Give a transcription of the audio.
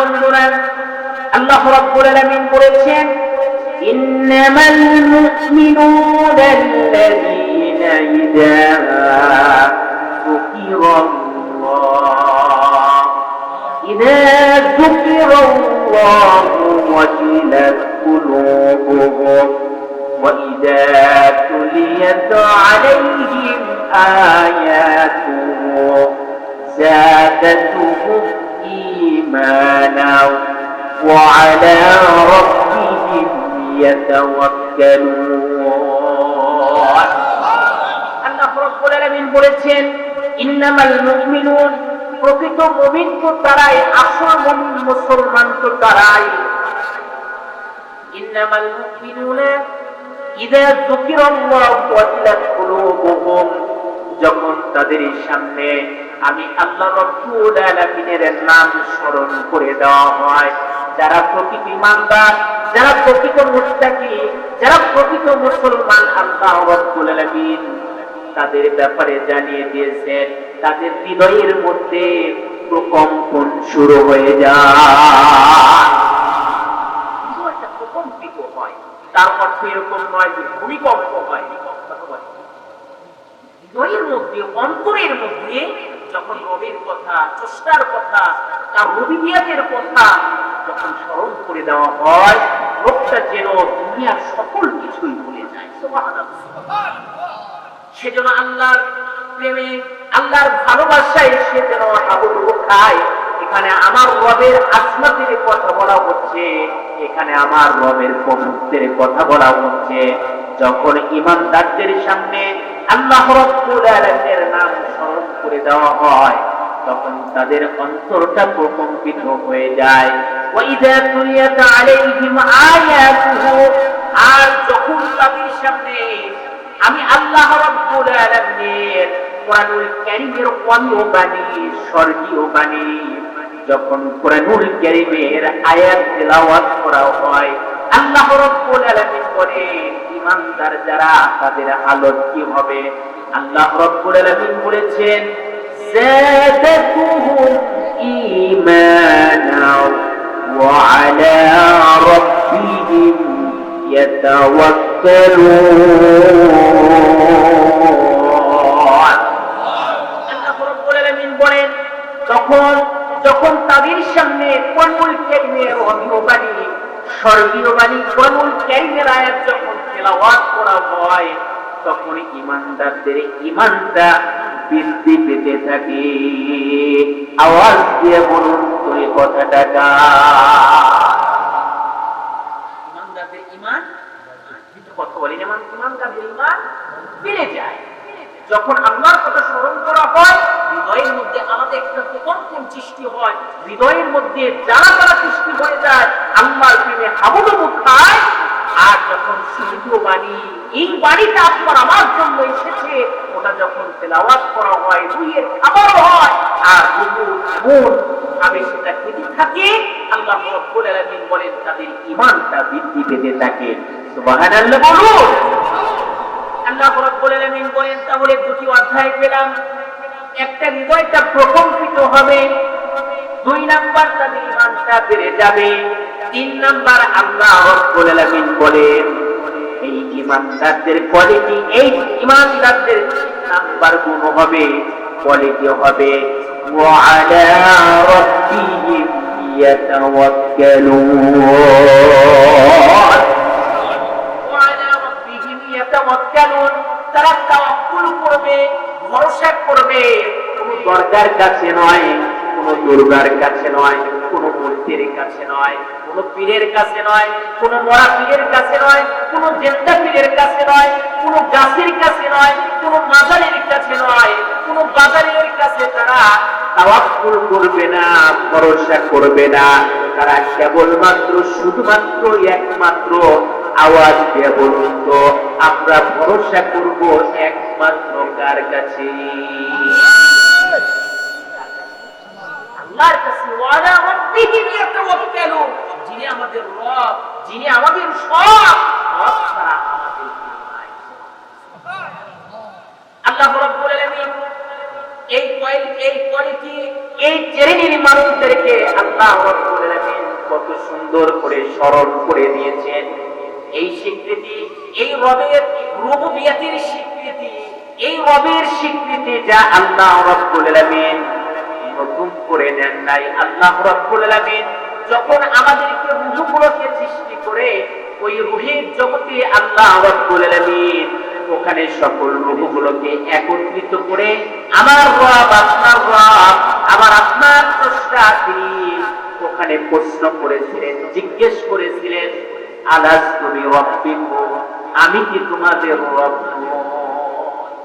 বন্ধুরা আল্লাহ রাব্বুল আলামিন বলেছেন ইন্নামাল মুমিনুনা আল্লাযীনা ইযা যুকিরাল্লাহ ইযা যুকিরাল্লাহু ওয়াজিলাত قلوبهم وإذا تليت عليهم آياته زادتهم إيمانا وعلى ربهم يتوكلون আল্লাহ রাব্বুল আলামিন বলেছেন ইন্নামাল মুমিনুন প্রকৃত মুমিন তো তারাই আসল মুমিন মুসলমান তো তারাই ইন্নামাল মুমিনুনা ইযা যুকিরাল্লাহু ওয়াজিলাত কুলুবুহুম তাদের সামনে আমি আল্লাহ আলামিনের নাম স্মরণ করে দেওয়া হয়। যারা প্রকৃত ইমানদার যারা প্রকৃত মুত্তাকি, যারা প্রকৃত মুসলমান, আল্লাহ রব্বুল তাদের ব্যাপারে জানিয়ে দিয়েছেন। তাদের হৃদয়ের মধ্যে প্রকম্পন শুরু হয়ে যায়। হয়। তার অর্থ এরকম নয় যে ভূমিকম্প হয়। হৃদয়ের মধ্যে, অন্তরের মধ্যে যখন রবির কথা, চেষ্টার কথা, তার রবিবিয়াতের কথা যখন স্মরণ করে দেওয়া হয় লোকটা যেন দুনিয়ার সকল কিছুই ভুলে যায়। সেজন্য আল্লাহর প্রেমে, আল্লাহর ভালোবাসায় সে যেন হাবুডুবু খায় এখানে আমার রবের আসমাতের কথা বলা হচ্ছে, এখানে আমার রবের প্রভুত্বের কথা বলা হচ্ছে। যখন ইমানদারদের সামনে নাম স্মরণ করে দেওয়া হয়, তখন তাদের অন্তরটা প্রকম্পিত হয়ে যায়। আর যখন তাদের সামনে আমি আল্লাহ রাব্বুল আলামিনের কোরআনুল কারীমের বাণী, স্বর্গীয় বাণী, যখন কোরআনুল কারীমের আয়াত তেলাওয়াত করা হয়, আল্লাহ রাব্বুল আলামিন বলেন ইমানদার যারা, তাদের আলো কি হবে? আল্লাহ রব্বুল আলামিন বলেছেন ওয়া আলা ইয়াতাওয়াক্কালুন. বলেন, তখন, যখন তাদের সামনে কোমল কেরিমের অভিবাণী স্বর্গীয় বাণী কোমল কেরিমের আয়াত তেলাওয়াত করা হয় তখন ইমানদারদের ইমানটা বৃদ্ধি পেতে থাকে। আওয়াজ দিয়ে বলুন তুই কথাটা গা বেড়ে যায়। যখন আল্লাহর কথা স্মরণ করা হয়, হৃদয়ের মধ্যে আমাদের একটা প্রকম্পন সৃষ্টি হয়। হৃদয়ের মধ্যে যারা যারা সৃষ্টি হয়ে যায় আল্লাহর প্রেমে হাবুডুবু খায় আর বাণী এই আপনার আমার জন্য এসেছে। ওটা যখন তেলাওয়াত করা হয় রুহের খাবার হয়, আর মন ভাবে সেটা খেতে আল্লাহ রব্বুল আলামিন বলেন, তাদের বৃদ্ধি পেতে থাকে। সুবহানাল্লাহ বলুন। আল্লাহ রাব্বুল আলামিন বলেন, তাহলে দুটি অধ্যায় পেলাম। একটা হৃদয়টা প্রকম্পিত হবে, দুই নাম্বার তাদের ঈমানটা বেড়ে যাবে, তিন নাম্বার আল্লাহ রাব্বুল আলামিন বলেন এই ঈমানদারদের কোয়ালিটি এই ঈমানদারদের নাম্বার গুণ হবে কোয়ালিটি হবে وعلى ربهم يتوكلون وعلى ربهم يتوكلون তারা তাওয়াক্কুল করবে ভরসা করবে কোন দরগার কাছে নয় কোন দুর্গার কাছে নয় কোন মূর্তির কাছে নয় পীরের কাছে নয় মরা পীরের কাছে নয় জেন্দা পীরের কাছে নয় গাছের কাছে নয় মাজারের কাছে নয় বাজারের কাছে তারা তাওয়াক্কুল করবে না, ভরসা করবে না। তারা কেবলমাত্র, শুধুমাত্র একমাত্র আওয়াজ দিয়ে বলুন তো, আমরা ভরসা করব একমাত্র কার কাছে? আল্লাহর কাছে ওয়ালা রাব্বিহিম ইয়াতাওয়াক্কালুন যিনি আমাদের রব, যিনি আমাদের সব আল্লাহ রাব্বুল আলামিন এই কোয়ালিটি এই কোয়ালিটি এই শ্রেণির মানুষদেরকে আল্লাহ রাব্বুল সুন্দর করে স্মরণ করে দিয়েছেন। এই স্বীকৃতি, এই রবের রুবুবিয়াতের স্বীকৃতি, এই রবের স্বীকৃতি যা আল্লাহ রব্বুল আলামিন করে নেন নাই আল্লাহ রব্বুল আলামিন যখন আমাদেরকে রুহগুলোকে সৃষ্টি করে, ওই রুহের জগতে আল্লাহ রব্বুল আলামিন ওখানে সকল রুহগুলোকে একত্রিত করে আমার রব, আপনার রব, আমার আপনার স্রষ্টা তিনি ওখানে প্রশ্ন করেছিলেন, জিজ্ঞেস করেছিলেন আলাস তুমি রব্বিকুম আমি কি তোমাদের রব?